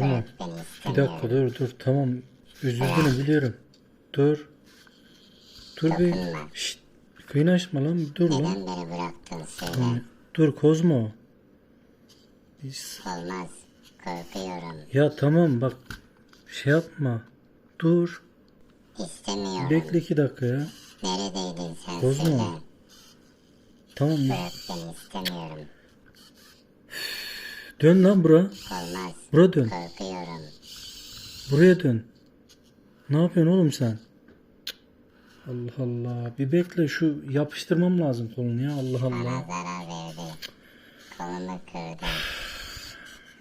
Beni Bir dakika dur dur tamam. Üzüldüğünü biliyorum. Dur. Dur bir. Şşt. Kıynaşma lan. Dur lan. Söyle. Dur Kozmo. Biz... Olmaz. Korkuyorum. Ya tamam bak. Şey yapma. Dur. İstemiyorum. Bekle iki dakika ya. Neredeydin sen Kozmo. Tamam. Bırak beni istemiyorum. Dön lan bura. Olmaz. Bura dön. Korkuyorum. Buraya dön. Ne yapıyorsun oğlum sen? Allah Allah. Bir bekle şu yapıştırmam lazım kolunu ya. Allah Bana Allah. zarar verdi. Kolumu kırdı.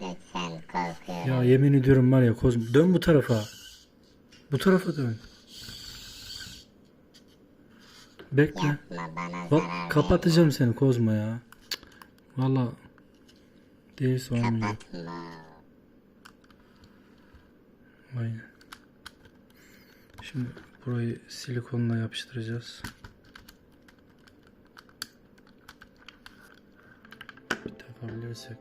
Lütfen korkuyorum. Ya yemin ediyorum var ya Kozmo. Dön bu tarafa. Bu tarafa dön. Bekle. Yapma bana Bak kapatacağım seni Kozmo ya. Valla. Değilse verdi. olmuyor. Kapatma. Aynen. Şimdi burayı silikonla yapıştıracağız. Bir takabilirsek.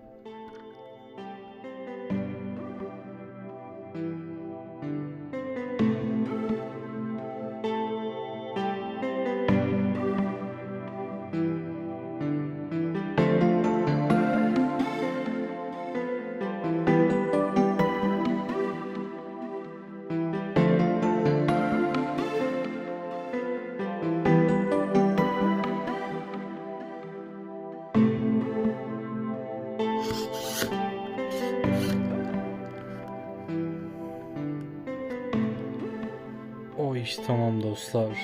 İş tamam dostlar.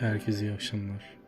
Herkese iyi akşamlar.